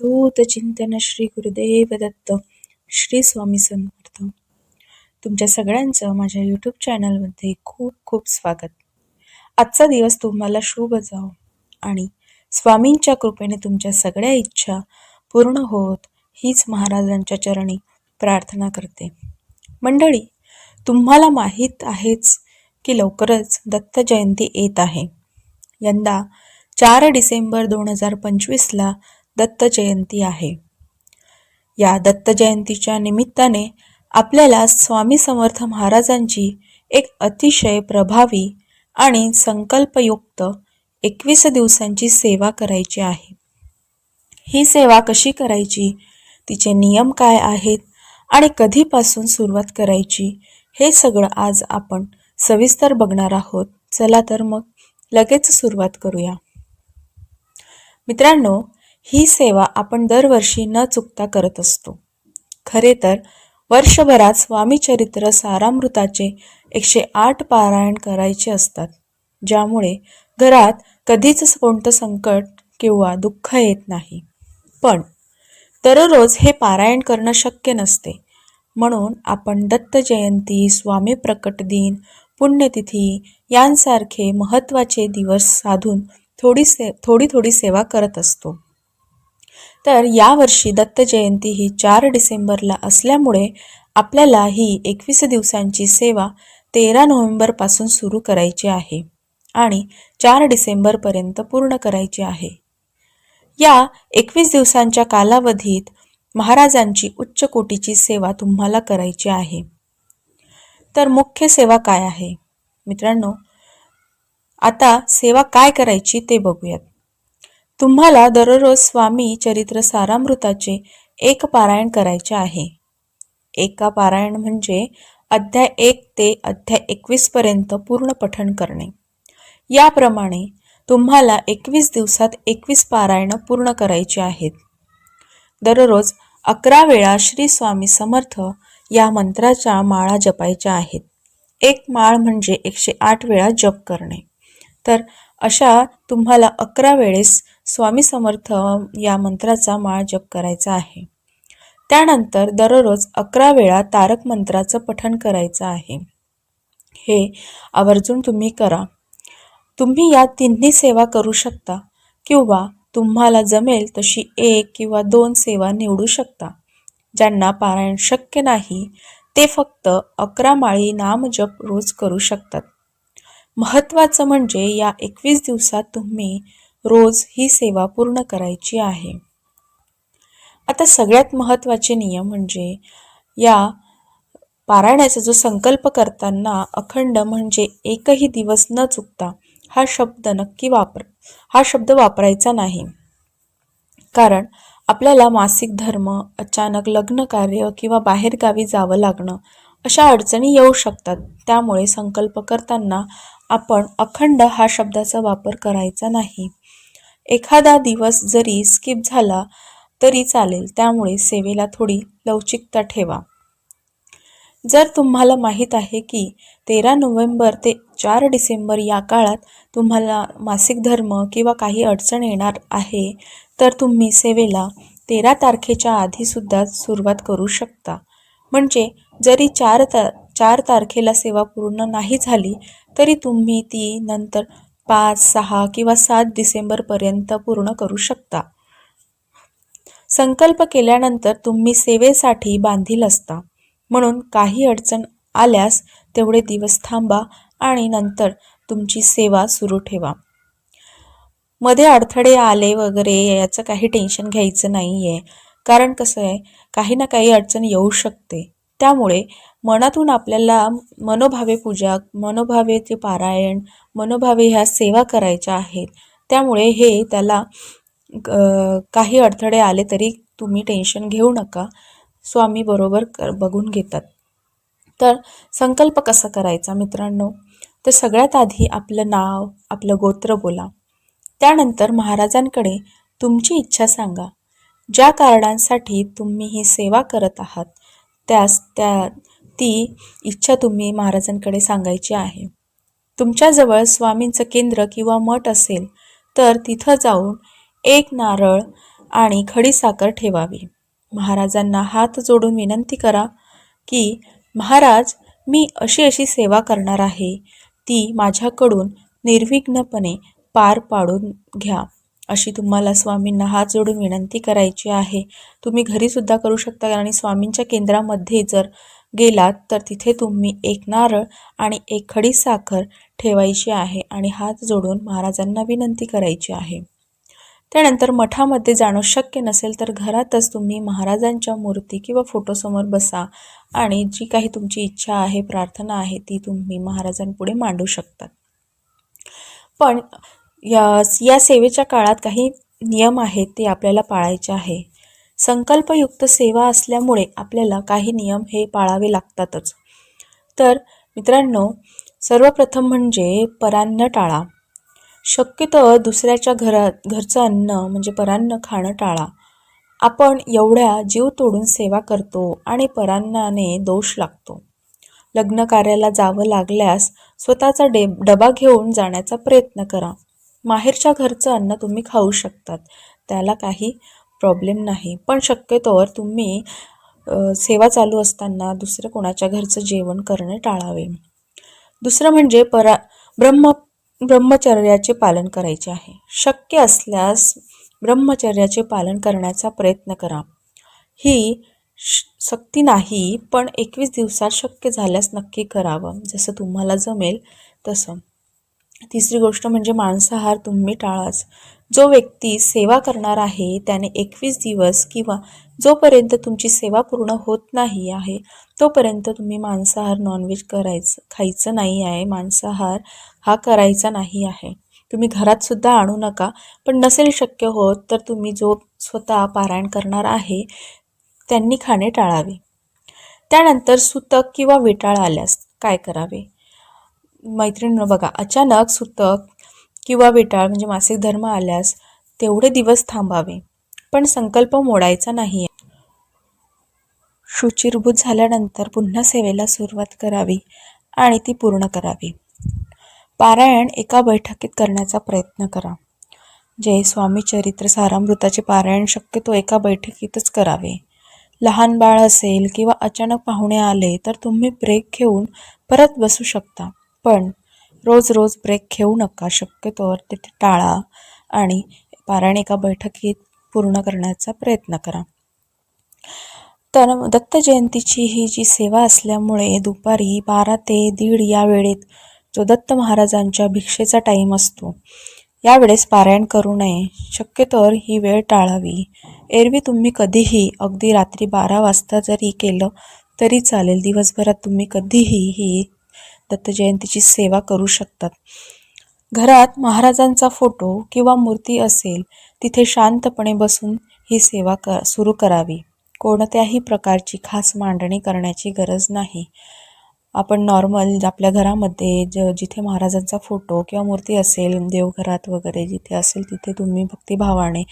दूत चिंतन श्री गुरुदेव दत्त श्री स्वामी समर्थ. तुमच्या सगळ्यांचं माझ्या यूट्यूब चॅनलमध्ये खूप खूप स्वागत. आजचा दिवस तुम्हाला शुभ जाओ आणि स्वामींच्या कृपेने तुमच्या सगळ्या इच्छा पूर्ण होत हीच महाराजांच्या चरणी प्रार्थना करते. मंडळी तुम्हाला माहीत आहेच की लवकरच दत्त जयंती येत आहे. यंदा चार डिसेंबर दोन हजार पंचवीसला दत्त जयंती आहे. या दत्त जयंतीच्या निमित्ताने आपल्याला स्वामी समर्थ महाराजांची एक अतिशय प्रभावी आणि संकल्पयुक्त एकवीस दिवसांची सेवा करायची आहे. ही सेवा कशी करायची? तिचे नियम काय आहेत? आणि कधीपासून सुरुवात करायची? हे सगळं आज आपण सविस्तर बघणार आहोत. चला तर मग लगेच सुरुवात करूया. मित्रांनो ही सेवा आपण दरवर्षी न चुकता करत असतो. खरे तर वर्षभरात स्वामी चरित्र सारामृताचे एकशे आठ पारायण करायचे असतात. ज्यामुळे घरात कधीच कोणतं संकट किंवा दुःख येत नाही. पण दररोज हे पारायण करणं शक्य नसते. म्हणून आपण दत्त जयंती स्वामी प्रकट दिन पुण्यतिथी यांसारखे महत्त्वाचे दिवस साधून थोडी से थोडी थोडी सेवा करत असतो. तर यावर्षी दत्त जयंती ही चार डिसेंबरला असल्यामुळे आपल्याला ही एकवीस दिवसांची सेवा तेरा नोव्हेंबरपासून सुरू करायची आहे आणि चार डिसेंबरपर्यंत पूर्ण करायची आहे. या एकवीस दिवसांच्या कालावधीत महाराजांची उच्च कोटीची सेवा तुम्हाला करायची आहे. तर मुख्य सेवा काय आहे? मित्रांनो आता सेवा काय करायची ते बघूयात. तुम्हाला दररोज स्वामी चरित्र सारामृताचे एक पारायण करायचे आहे. एका पारायण म्हणजे अध्याय एक ते अध्याय एकवीस पर्यंत पूर्ण पठण करणे. याप्रमाणे तुम्हाला एकवीस दिवसात एकवीस पारायणं पूर्ण करायची आहेत. दररोज अकरा वेळा श्री स्वामी समर्थ या मंत्राच्या माळा जपायच्या आहेत. एक माळ म्हणजे एकशे आठ वेळा जप करणे. तर अशा तुम्हाला अकरा वेळेस स्वामी समर्थ या मंत्राचा माळ जप करायचा आहे. त्यानंतर दररोज अकरा वेळा तारक मंत्राचं पठण करायचं आहे. हे आवर्जून तुम्ही करा. तुम्ही या तिन्ही सेवा करू शकता किंवा तुम्हाला जमेल तशी एक किंवा दोन सेवा निवडू शकता. ज्यांना पारायण शक्य नाही ते फक्त अकरा माळी नामजप रोज करू शकतात. महत्त्वाचं म्हणजे या एकवीस दिवसात तुम्ही रोज ही सेवा पूर्ण करायची आहे. आता सगळ्यात महत्त्वाचे नियम म्हणजे या पारायणाचा जो संकल्प करताना अखंड म्हणजे एकही दिवस न चुकता हा शब्द नक्की वापर हा शब्द वापरायचा नाही. कारण आपल्याला मासिक धर्म अचानक लग्न कार्य किंवा बाहेरगावी जावं लागणं अशा अडचणी येऊ शकतात. त्यामुळे संकल्प करताना आपण अखंड हा शब्दाचा वापर करायचा नाही. एखादा दिवस जरी स्किप झाला तरी चालेल त्यामुळे सेवेला थोडी लवचिकता ठेवा. जर तुम्हाला माहीत आहे की तेरा नोव्हेंबर ते चार डिसेंबर या काळात तुम्हाला मासिक धर्म किंवा काही अडचण येणार आहे तर तुम्ही सेवेला तेरा तारखेच्या आधीसुद्धा सुरुवात करू शकता. म्हणजे जरी चार ता चार तारखेला सेवा पूर्ण नाही झाली तरी तुम्ही ती नंतर पाच सहा किंवा सात डिसेंबरपर्यंत पूर्ण करू शकता. संकल्प केल्यानंतर तुम्ही सेवेसाठी बांधील असता. म्हणून काही अडचण आल्यास तेवढे दिवस थांबा आणि नंतर तुमची सेवा सुरू ठेवा. मध्ये अडथळे आले वगैरे याचं काही टेन्शन घ्यायचं नाही आहे कारण कसं आहे काही ना काही अडचण येऊ शकते. त्यामुळे मनातून आपल्याला मनोभावे पूजा मनोभावे ते पारायण मनोभावे ह्या सेवा करायच्या आहेत. त्यामुळे हे त्याला काही अडथळे आले तरी तुम्ही टेन्शन घेऊ नका. स्वामी बरोबर कर बघून घेतात. तर संकल्प कसा करायचा मित्रांनो? तर सगळ्यात आधी आपलं नाव आपलं गोत्र बोला. त्यानंतर महाराजांकडे तुमची इच्छा सांगा. ज्या कारणांसाठी तुम्ही ही सेवा करत आहात त्यास त्या ती इच्छा तुम्ही महाराजांकडे सांगायची आहे. तुमच्याजवळ स्वामींचं केंद्र किंवा मठ असेल तर तिथं जाऊन एक नारळ आणि खडीसाखर ठेवावी. महाराजांना हात जोडून विनंती करा की महाराज मी अशी अशी सेवा करणार आहे. ती माझ्याकडून निर्विघ्नपणे पार पाडून घ्या. अशी तुम्हाला स्वामींना हात जोडून विनंती करायची आहे. तुम्ही घरीसुद्धा करू शकता. आणि स्वामींच्या केंद्रामध्ये जर गेलात तर तिथे तुम्ही एक नारळ आणि एक खडी साखर ठेवायची आहे आणि हात जोडून महाराजांना विनंती करायची आहे. त्यानंतर मठामध्ये जाणं शक्य नसेल तर घरातच तुम्ही महाराजांच्या मूर्ती किंवा फोटोसमोर बसा आणि जी काही तुमची इच्छा आहे प्रार्थना आहे ती तुम्ही महाराजांपुढे मांडू शकतात पण या या सेवेच्या काळात काही नियम आहेत ते आपल्याला पाळायचे आहे. संकल्पयुक्त सेवा असल्यामुळे आपल्याला काही नियम हे पाळावे लागतातच. तर मित्रांनो सर्वप्रथम म्हणजे परान्न टाळा. शक्यतो दुसऱ्याच्या घरात घरचं अन्न म्हणजे परान्न खाणं टाळा. आपण एवढ्या जीव तोडून सेवा करतो आणि परान्नाने दोष लागतो. लग्न कार्याला जावं लागल्यास स्वतःचा डे डबा घेऊन जाण्याचा प्रयत्न करा. माहेरच्या घरचं अन्न तुम्ही खाऊ शकतात. त्याला काही प्रॉब्लेम नाही. पण शक्यतोवर तुम्ही सेवा चालू असताना दुसरं कोणाच्या घरचं जेवण करणे टाळावे. दुसरं म्हणजे परा ब्रह्म ब्रह्मचर्याचे पालन करायचे आहे. शक्य असल्यास ब्रह्मचर्याचे पालन करण्याचा प्रयत्न करा. ही सक्ती नाही पण एकवीस दिवसात शक्य झाल्यास नक्की करावं. जसं तुम्हाला जमेल तसं. तिसरी गोष्ट म्हणजे मांसाहार तुम्ही टाळाच. जो व्यक्ती सेवा करणार आहे त्याने एकवीस दिवस किंवा जोपर्यंत तुमची सेवा पूर्ण होत नाही आहे तोपर्यंत तुम्ही मांसाहार नॉनव्हेज करायचं खायचं नाही आहे मांसाहार हा करायचा नाही आहे. तुम्ही घरातसुद्धा आणू नका पण नसेल शक्य होत तर तुम्ही जो स्वतः पारायण करणार आहे त्यांनी खाणे टाळावे. त्यानंतर सुतक किंवा विटाळ आल्यास काय करावे? मैत्रिणीनं बघा अचानक सुतक किंवा विटाळ म्हणजे मासिक धर्म आल्यास तेवढे दिवस थांबावे पण संकल्प मोडायचा नाही आहे शुचिरभूत झाल्यानंतर पुन्हा सेवेला सुरुवात करावी आणि ती पूर्ण करावी. पारायण एका बैठकीत करण्याचा प्रयत्न करा. जे स्वामी चरित्र सारामृताचे पारायण शक्यतो एका बैठकीतच करावे. लहान बाळ असेल किंवा अचानक पाहुणे आले तर तुम्ही ब्रेक घेऊन परत बसू शकता. पण रोज रोज ब्रेक घेऊ नका. शक्यतोवर तिथे टाळा आणि पारायण एका बैठकीत पूर्ण करण्याचा प्रयत्न करा. तर दत्त जयंतीची ही जी सेवा असल्यामुळे दुपारी बारा ते दीड या वेळेत जो दत्त महाराजांच्या भिक्षेचा टाईम असतो यावेळेस पारायण करू नये. शक्यतोवर ही वेळ टाळावी. एरवी तुम्ही कधीही अगदी रात्री बारा वाजता जरी केलं तरी चालेल. दिवसभरात तुम्ही कधीही ही दत्त जयंतीची सेवा करू शकतात. घरात महाराजांचा फोटो किंवा मूर्ती असेल तिथे शांतपणे बसून ही सेवा क सुरू करावी. कोणत्याही प्रकारची खास मांडणी करण्याची गरज नाही. आपण नॉर्मल आपल्या घरामध्ये ज जिथे महाराजांचा फोटो किंवा मूर्ती असेल देवघरात वगैरे जिथे असेल तिथे तुम्ही भक्तिभावाने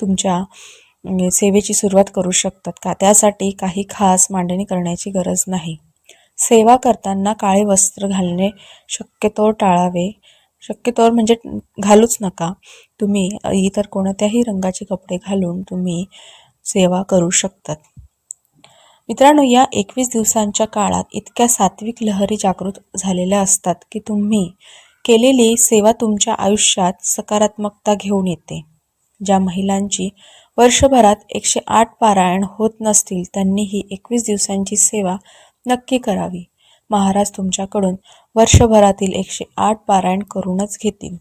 तुमच्या सेवेची सुरुवात करू शकतात. का त्यासाठी काही खास मांडणी करण्याची गरज नाही. सेवा करताना काळे वस्त्र घालणे शक्यतो टाळावे. शक्यतोवर म्हणजे घालूच नका. तुम्ही इतर कोणत्याही रंगाचे कपडे घालून तुम्ही सेवा करू शकतात. मित्रांनो या एकवीस दिवसांच्या काळात इतक्या सात्विक लहरी जागृत झालेल्या असतात की तुम्ही केलेली सेवा तुमच्या आयुष्यात सकारात्मकता घेऊन येते. ज्या महिलांची वर्षभरात एकशे आठ पारायण होत नसतील त्यांनी ही एकवीस दिवसांची सेवा नक्की करावी. महाराज तुमच्याकडून वर्षभरातील एकशे आठ पारायण करूनच घेतील.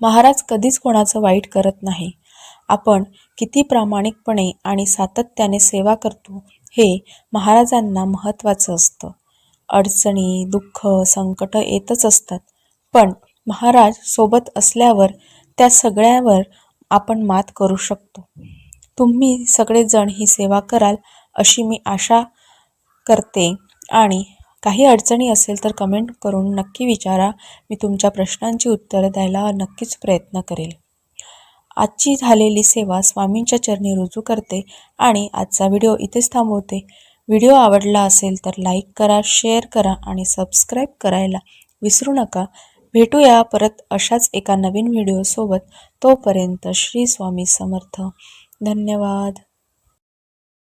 महाराज कधीच कोणाचं वाईट करत नाही. आपण किती प्रामाणिकपणे आणि सातत्याने सेवा करतो हे महाराजांना महत्त्वाचं असतं. अडचणी दुःख संकट येतच असतात. पण महाराज सोबत असल्यावर त्या सगळ्यावर आपण मात करू शकतो. तुम्ही सगळेजण ही सेवा कराल अशी मी आशा करते. आणि काही अडचणी असेल तर कमेंट करून नक्की विचारा. मी तुमच्या प्रश्नांची उत्तरं द्यायला नक्कीच प्रयत्न करेल. आजची झालेली सेवा स्वामींच्या चरणी रुजू करते आणि आजचा व्हिडिओ इथेच थांबवते. व्हिडिओ आवडला असेल तर लाईक करा शेअर करा आणि सबस्क्राईब करायला विसरू नका. भेटूया परत अशाच एका नवीन व्हिडिओसोबत. तोपर्यंत श्री स्वामी समर्थ. धन्यवाद.